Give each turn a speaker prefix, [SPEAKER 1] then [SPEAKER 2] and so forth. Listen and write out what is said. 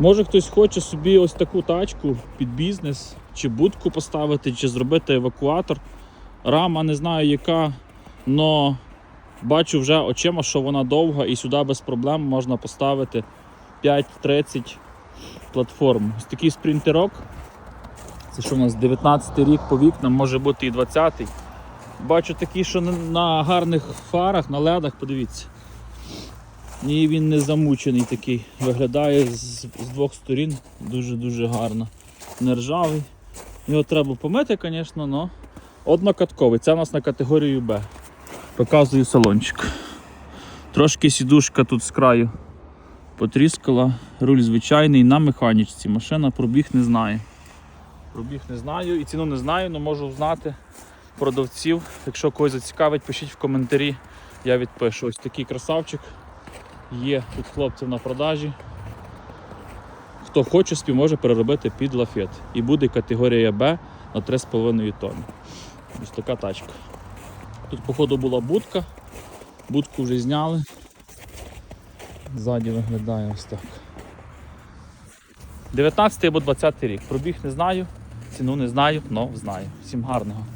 [SPEAKER 1] Може хтось хоче собі ось таку тачку під бізнес, чи будку поставити, чи зробити евакуатор. Рама не знаю яка, але бачу вже очима, що вона довга і сюди без проблем можна поставити 5-30 платформ. Ось такий спринтерок. Це що у нас 19 рік по вікнам, може бути і 20-й. Бачу такі, що на гарних фарах, на ледах, подивіться. І він не замучений такий. Виглядає з, з двох сторін дуже-дуже гарно. Не ржавий. Його треба помити, звісно, але однокатковий. Це у нас на категорію Б. Показую салончик. Трошки сідушка тут з краю потріскала. Руль звичайний на механічці. Машина пробіг не знає. Пробіг не знаю і ціну не знаю, але можу знати продавців. Якщо когось зацікавить, пишіть в коментарі. Я відпишу. Ось такий красавчик. Є тут хлопців на продажі. Хто хоче, собі може переробити під лафет. І буде категорія Б на 3,5 тонни. Ось така тачка. Тут, походу, була будка. Будку вже зняли. Ззаді виглядає ось так. 19 або 20 рік. Пробіг не знаю, ціну не знаю, але знаю. Всім гарного.